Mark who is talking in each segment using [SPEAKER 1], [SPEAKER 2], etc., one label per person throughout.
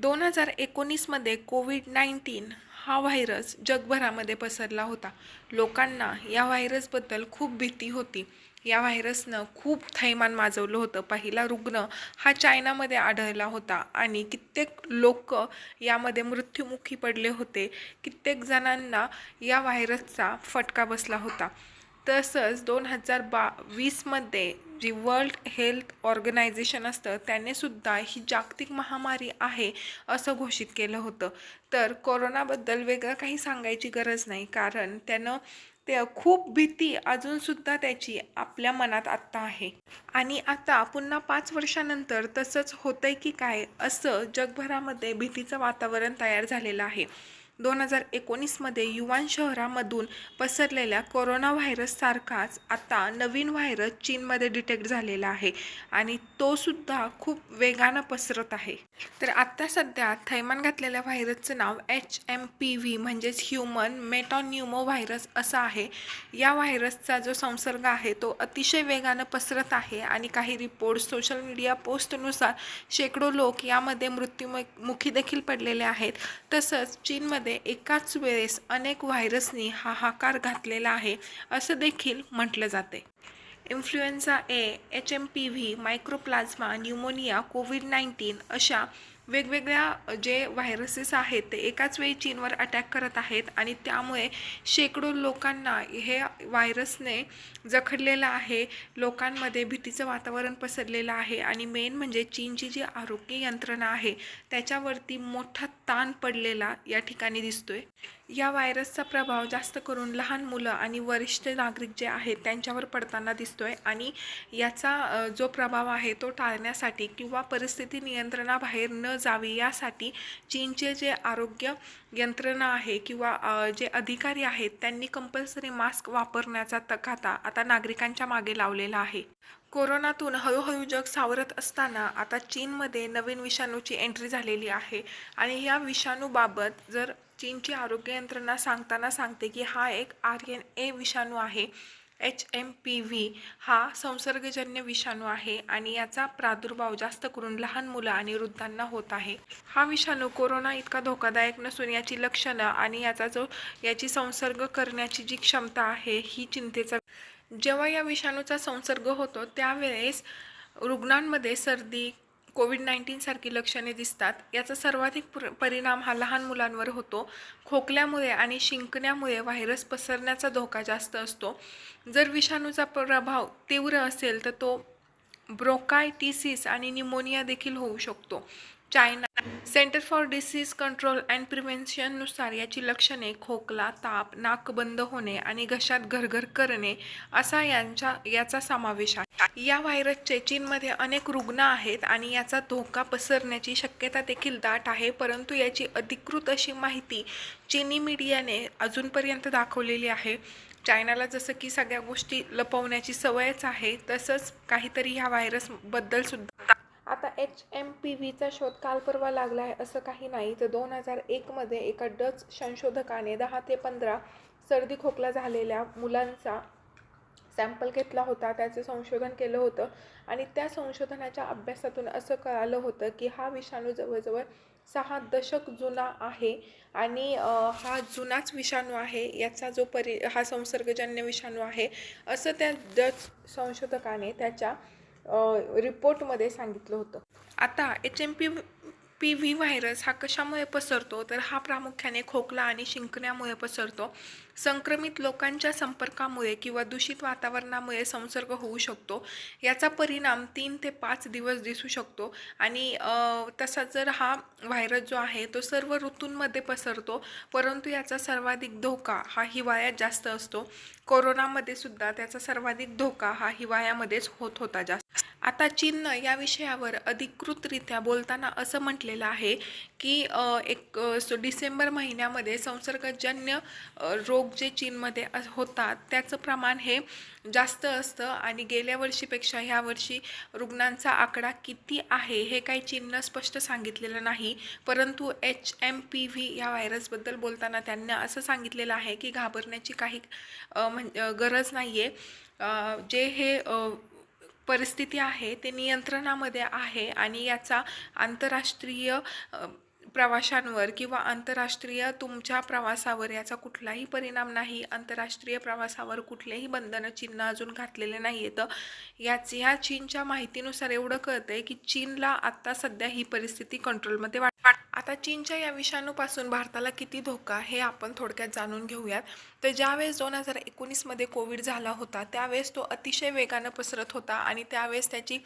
[SPEAKER 1] दोन हजार एकोणीसमध्ये कोविड नाईन्टीन हा व्हायरस जगभरामध्ये पसरला होता. लोकांना या व्हायरसबद्दल खूप भीती होती. या व्हायरसनं खूप थैमान माजवलं होतं. पहिला रुग्ण हा चायनामध्ये आढळला होता आणि कित्येक लोक यामध्ये मृत्युमुखी पडले होते. कित्येक जणांना या व्हायरसचा फटका बसला होता. तसंच दोन हजार बा वीसमध्ये जी वर्ल्ड हेल्थ ऑर्गनायझेशन असतं त्यानेसुद्धा ही जागतिक महामारी आहे असं घोषित केलं होतं. तर कोरोनाबद्दल वेगळं काही सांगायची गरज नाही कारण त्यानं ते खूप भीती अजूनसुद्धा त्याची आपल्या मनात आत्ता आहे. आणि आता पुन्हा पाच वर्षानंतर तसंच होतंय की काय असं जगभरामध्ये भीतीचं वातावरण तयार झालेलं आहे. दोन हजार एकोणीसमध्ये युवान शहरामधून पसरलेल्या कोरोना व्हायरससारखाच आता नवीन व्हायरस चीनमध्ये डिटेक्ट झालेला आहे आणि तोसुद्धा खूप वेगानं पसरत आहे. तर आत्ता सध्या थैमान घातलेल्या व्हायरसचं नाव एच एम पी व्ही म्हणजेच ह्युमन मेटॉन्युमो व्हायरस असा आहे. या व्हायरसचा जो संसर्ग आहे तो अतिशय वेगानं पसरत आहे आणि काही रिपोर्ट सोशल मीडिया पोस्टनुसार शेकडो लोक यामध्ये मृत्युमुखी देखील पडलेले आहेत. तसंच चीनमध्ये एकाच वेळेस अनेक व्हायरसनी हाहाकार घातलेला आहे असं देखील म्हटलं जाते. Influenza A H M P V mycoplasma pneumonia COVID nineteen अशा वेगवेगळ्या जे व्हायरसेस आहेत ते एकाच वेळी चीनवर अटॅक करत आहेत आणि त्यामुळे शेकडो लोकांना हे व्हायरसने जखडलेलं आहे. लोकांमध्ये भीतीचं वातावरण पसरलेलं आहे आणि मेन म्हणजे चीनची जी आरोग्य यंत्रणा आहे त्याच्यावरती मोठा ताण पडलेला या ठिकाणी दिसतोय. या व्हायरसचा प्रभाव जास्त करून लहान मुलं आणि वरिष्ठ नागरिक जे आहेत त्यांच्यावर पडताना दिसतोय आणि याचा जो प्रभाव आहे तो टाळण्यासाठी किंवा परिस्थिती नियंत्रणाबाहेर न जावी यासाठी चीनचे जे आरोग्य यंत्रणा आहे किंवा जे अधिकारी आहेत त्यांनी कंपल्सरी मास्क वापरण्याचा तकाता आता नागरिकांच्या मागे लावलेला आहे. कोरोनातून हळूहळू जग सावरत असताना आता चीनमध्ये नवीन विषाणूची एंट्री झालेली आहे आणि या विषाणूबाबत जर चीनची आरोग्य यंत्रणा सांगताना सांगते की हा एक आर एन ए विषाणू आहे एच एम पी व्ही हा संसर्गजन्य विषाणू आहे आणि याचा प्रादुर्भाव जास्त करून लहान मुलं आणि वृद्धांना होत आहे. हा विषाणू कोरोना इतका धोकादायक नसून याची लक्षणं आणि याचा जो याची संसर्ग करण्याची जी क्षमता आहे ही चिंतेचा जेव्हा या विषाणूचा संसर्ग होतो त्यावेळेस रुग्णांमध्ये सर्दी कोविड नाईन्टीनसारखी लक्षणे दिसतात. याचा सर्वाधिक प्र परिणाम हा लहान मुलांवर होतो. खोकल्यामुळे आणि शिंकण्यामुळे व्हायरस पसरण्याचा धोका जास्त असतो. जर विषाणूचा प्रभाव तीव्र असेल तर तो ब्रोकायटिसिस आणि निमोनिया देखील होऊ शकतो. China Centre for Disease Control and प्रिव्हेन्शननुसार याची लक्षणे खोकला ताप नाक बंद होणे आणि घशात घरघर करणे असा यांच्या याचा समावेश आहे. या व्हायरसचे चीनमध्ये अनेक रुग्ण आहेत आणि याचा धोका पसरण्याची शक्यता देखील दाट आहे परंतु याची अधिकृत अशी माहिती चीनी मीडियाने अजूनपर्यंत दाखवलेली आहे. चायनाला जसं की सगळ्या गोष्टी लपवण्याची सवयच आहे तसंच काहीतरी ह्या व्हायरसबद्दल सुद्धा आता एच एम पी व्हीचा शोध काल परवा लागला आहे असं काही नाही. तर दोन हजार एकमध्ये एका डच संशोधकाने दहा ते पंधरा सर्दी खोकला झालेल्या मुलांचा सॅम्पल घेतला होता. त्याचं संशोधन केलं होतं आणि त्या संशोधनाच्या अभ्यासातून असं कळालं होतं की हा विषाणू जवळजवळ सहा दशक जुना आहे आणि हा जुनाच विषाणू आहे. याचा जो परि हा संसर्गजन्य विषाणू आहे असं त्या डच संशोधकाने त्याच्या रिपोर्टमध्ये सांगितलं होतं. आता H M P P V virus हा कशामुळे पसरतो? तर हा प्रामुख्याने खोकला आणि शिंकण्यामुळे पसरतो. संक्रमित लोकांच्या संपर्कामुळे किंवा दूषित वातावरणामुळे संसर्ग होऊ शकतो. याचा परिणाम तीन ते पाच दिवस दिसू शकतो. आणि तसाच जर हा व्हायरस जो आहे तो सर्व ऋतूंमध्ये पसरतो परंतु याचा सर्वाधिक धोका हा हिवाळ्यात जास्त असतो. कोरोनामध्ये सुद्धा त्याचा सर्वाधिक धोका हा हिवाळ्यामध्येच होत होता जास्त. आता चीननं या विषयावर अधिकृतरित्या बोलताना असं म्हटलेलं आहे की एक डिसेंबर महिन्यामध्ये संसर्गजन्य रोग जे चीनमध्ये होतात त्याचं प्रमाण हे जास्त असतं आणि गेल्या वर्षीपेक्षा ह्या वर्षी रुग्णांचा आकडा किती आहे हे काही चीननं स्पष्ट सांगितलेलं नाही. परंतु एच एम पी व्ही या व्हायरसबद्दल बोलताना त्यांना असं सांगितलेलं आहे की घाबरण्याची काही म्हण गरज नाही आहे जे हे परिस्थिती आहे ते नियंत्रणामध्ये आहे आणि याचा आंतरराष्ट्रीय प्रवाशांवर किंवा आंतरराष्ट्रीय तुमच्या प्रवासावर याचा कुठलाही परिणाम नाही. आंतरराष्ट्रीय प्रवासावर कुठलेही बंधनं चिन्ह अजून घातलेले नाही आहेत याच ह्या चीनच्या माहितीनुसार एवढं कळतं आहे की चीनला आत्ता सध्या ही परिस्थिती कंट्रोलमध्ये वाट वाट आता चीनच्या या विषाणूपासून भारताला किती धोका हे आपण थोडक्यात जाणून घेऊयात. तर ज्यावेळेस दोन हजार एकोणीसमध्ये कोविड झाला होता त्यावेळेस तो अतिशय वेगानं पसरत होता आणि त्यावेळेस त्याची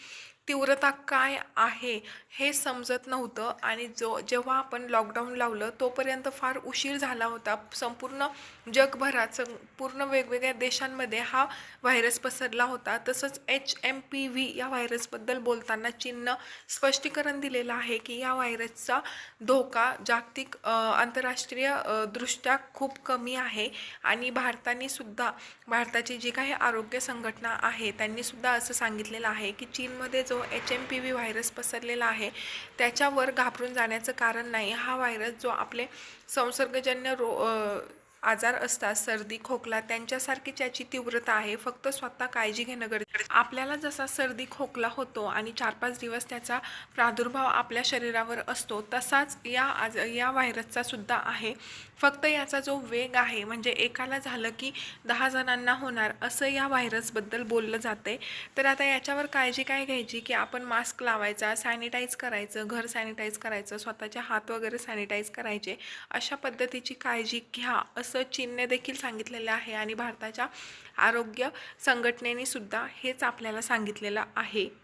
[SPEAKER 1] तीव्रता काय आहे हे समजत नव्हतं आणि जो जेव्हा आपण लॉकडाऊन लावलं तोपर्यंत फार उशीर झाला होता. संपूर्ण जगभरात पूर्ण वेगवेगळ्या देशांमध्ये हा व्हायरस पसरला होता. तसंच एच एम पी व्ही या व्हायरसबद्दल बोलताना चीननं स्पष्टीकरण दिलेलं आहे की या व्हायरसचा धोका जागतिक आंतरराष्ट्रीय दृष्ट्या खूप कमी आहे. आणि भारताने सुद्धा भारताची जी काही आरोग्य संघटना आहे त्यांनी सुद्धा असं सांगितलेलं आहे की चीनमध्ये जो H M P V virus पसरलेला आहे त्याच्यावर घाबरून जाण्याचं कारण नाही. हा व्हायरस जो आपले संसर्गजन्य रो आजार असतात सर्दी खोकला त्यांच्यासारखी त्याची तीव्रता आहे फक्त स्वतः काळजी घेणं गरजेचं आपल्याला जसा सर्दी खोकला होतो आणि चार पाच दिवस त्याचा प्रादुर्भाव आपल्या शरीरावर असतो तसाच या आज या व्हायरसचा सुद्धा आहे. फक्त याचा जो वेग आहे म्हणजे एकाला झालं की दहा जणांना होणार असं या व्हायरसबद्दल बोललं जाते. तर आता याच्यावर काळजी काय घ्यायची? की आपण मास्क लावायचा सॅनिटाईज करायचं घर सॅनिटाईज करायचं स्वतःचे हात वगैरे सॅनिटाईज करायचे अशा पद्धतीची काळजी घ्या असं चीनने देखील सांगितलेलं आहे आणि भारताच्या आरोग्य संघटनेने सुद्धा हेच आपल्याला सांगितलेलं आहे.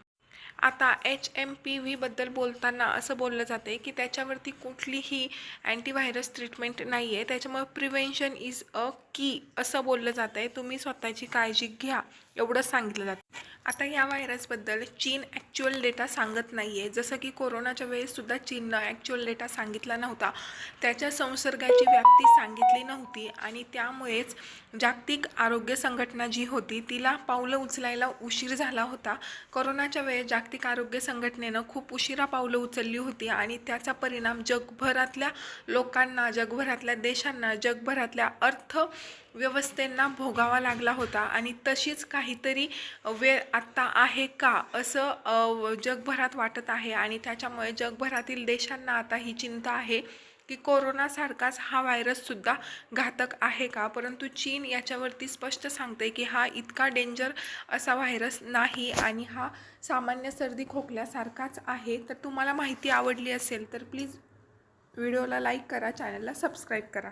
[SPEAKER 1] आता एच एम पी व्हीबद्दल बोलताना असं बोललं जाते की त्याच्यावरती कुठलीही अँटीव्हायरस ट्रीटमेंट नाही आहे त्याच्यामुळे प्रिव्हेन्शन इज अ की असं बोललं जातं आहे तुम्ही स्वतःची काळजी घ्या एवढंच सांगितलं जातं आता या व्हायरसबद्दल चीन ॲक्च्युअल डेटा सांगत नाही आहे जसं की कोरोनाच्या वेळेससुद्धा चीननं ॲक्च्युअल डेटा सांगितला नव्हता. त्याच्या संसर्गाची व्याप्ती सांगितली नव्हती आणि त्यामुळेच जागतिक आरोग्य संघटना जी होती तिला पावलं उचलायला उशीर झाला होता. कोरोनाच्या वेळेस जागतिक आरोग्य संघटनेनं खूप उशिरा पावलं उचलली होती आणि त्याचा परिणाम जगभरातल्या लोकांना जगभरातल्या देशांना जगभरातल्या अर्थव्यवस्थेंना भोगावा लागला होता. आणि तशीच काहीतरी वेळ आत्ता आहे का असं जगभरात वाटत आहे. आणि त्याच्यामुळे जगभरातील देशांना आता ही चिंता आहे. की कोरोनासारखाच हा व्हायरससुद्धा घातक आहे का? परंतु चीन याच्यावरती स्पष्ट सांगते की हा इतका डेंजर असा व्हायरस नाही आणि हा सामान्य सर्दी खोकल्यासारखाच आहे. तर तुम्हाला माहिती आवडली असेल तर प्लीज व्हिडिओला लाईक करा चॅनलला सबस्क्राईब करा.